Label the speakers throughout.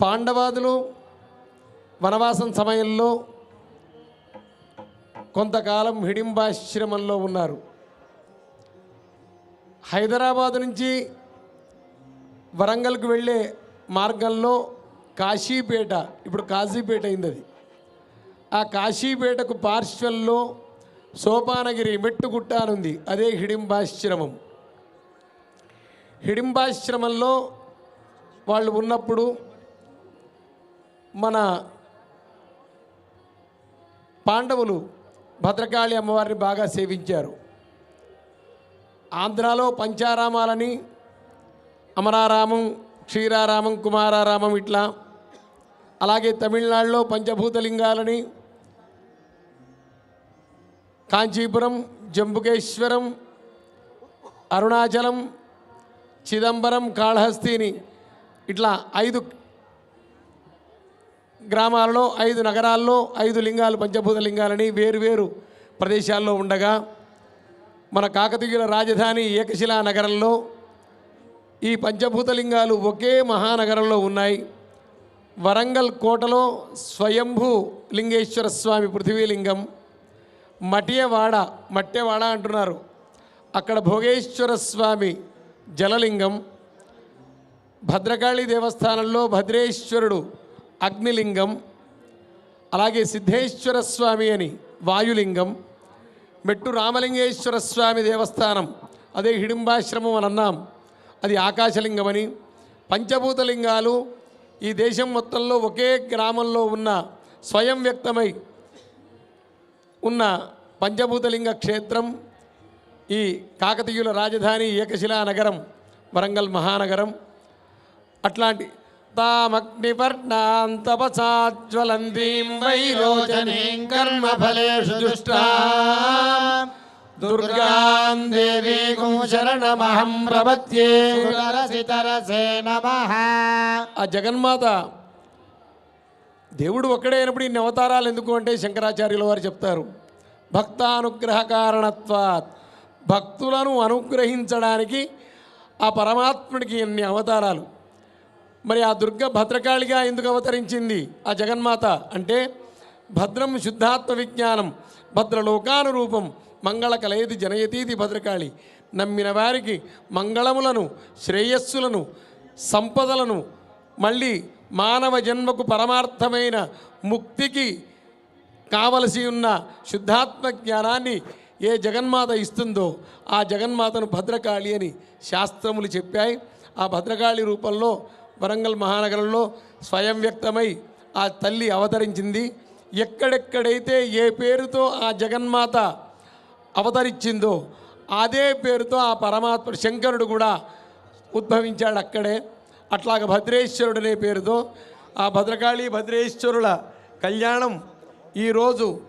Speaker 1: పాండవాదులు వనవాసం సమయంలో కొంతకాలం హిడింబాశ్రమంలో ఉన్నారు. హైదరాబాద్ నుంచి వరంగల్కు వెళ్ళే మార్గంలో కాశీపేట ఇప్పుడు కాశీపేట అయింది అది ఆ కాశీపేటకు పార్శ్వల్లో సోపానగిరి మెట్టుగుట్ట అని ఉంది. అదే హిడింబాశ్రమం. హిడింబాశ్రమంలో వాళ్ళు ఉన్నప్పుడు మన పాండవులు భద్రకాళి అమ్మవారిని బాగా సేవించారు. ఆంధ్రాలో పంచారామాలని అమరారామం క్షీరారామం కుమారారామం ఇట్లా అలాగే తమిళనాడులో పంచభూతలింగాలని కాంచీపురం జంబుకేశ్వరం అరుణాచలం చిదంబరం కాళహస్తిని ఇట్లా ఐదు గ్రామాలలో ఐదు నగరాల్లో ఐదు లింగాలు పంచభూత లింగాలని వేరువేరు ప్రదేశాల్లో ఉండగా మన కాకతీయుల రాజధాని ఏకశిలా నగరంలో ఈ పంచభూత లింగాలు ఒకే మహానగరంలో ఉన్నాయి. వరంగల్ కోటలో స్వయంభూ లింగేశ్వర స్వామి పృథ్వీలింగం మటియవాడ మట్టెవాడ అంటున్నారు. అక్కడ భోగేశ్వర స్వామి జలలింగం భద్రకాళి దేవస్థానంలో భద్రేశ్వరుడు అగ్నిలింగం అలాగే సిద్ధేశ్వర స్వామి అని వాయులింగం మెట్టు రామలింగేశ్వర స్వామి దేవస్థానం అదే హిడింబాశ్రమం అని అన్నాం. అది ఆకాశలింగమని. పంచభూతలింగాలు ఈ దేశం మొత్తంలో ఒకే గ్రామంలో ఉన్న స్వయం వ్యక్తమై ఉన్న పంచభూతలింగ క్షేత్రం ఈ కాకతీయుల రాజధాని ఏకశిలా నగరం వరంగల్ మహానగరం. అట్లాంటి తామగ్నివర్ణాం తపసాజ్వలంతీం వైరోచనీం కర్మఫలేషు దుష్టా దుర్గాం దేవీం శరణమహం ప్రపత్యే
Speaker 2: తరసే నమ
Speaker 1: ఆ జగన్మాత దేవుడు ఒక్కడే అయినప్పుడు ఇన్ని అవతారాలు ఎందుకు అంటే శంకరాచార్యుల వారు చెప్తారు. భక్తానుగ్రహ కారణత్వాత్ భక్తులను అనుగ్రహించడానికి ఆ పరమాత్ముడికి ఎన్ని అవతారాలు. మరి ఆ దుర్గ భద్రకాళిగా ఎందుకు అవతరించింది? ఆ జగన్మాత అంటే భద్రం శుద్ధాత్మ విజ్ఞానం భద్రలోకానురూపం మంగళ కలయది జనయతీది భద్రకాళి. నమ్మిన వారికి మంగళములను శ్రేయస్సులను సంపదలను మళ్ళీ మానవ జన్మకు పరమార్థమైన ముక్తికి కావలసి ఉన్న శుద్ధాత్మ జ్ఞానాన్ని ఏ జగన్మాత ఇస్తుందో ఆ జగన్మాతను భద్రకాళి అని శాస్త్రములు చెప్పాయి. ఆ భద్రకాళి రూపంలో వరంగల్ మహానగరంలో స్వయం వ్యక్తమై ఆ తల్లి అవతరించింది. ఎక్కడెక్కడైతే ఏ పేరుతో ఆ జగన్మాత అవతరించిందో అదే పేరుతో ఆ పరమాత్మ శంకరుడు కూడా ఉద్భవించాడు అక్కడే. అట్లాగ భద్రేశ్వరుడు అనే పేరుతో ఆ భద్రకాళి భద్రేశ్వరుల కళ్యాణం ఈరోజు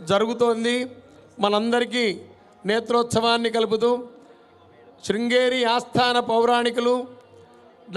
Speaker 1: జరుగుతోంది. మనందరికీ నేత్రోత్సవాన్ని కలుపుతూ శృంగేరి ఆస్థాన పౌరాణికులు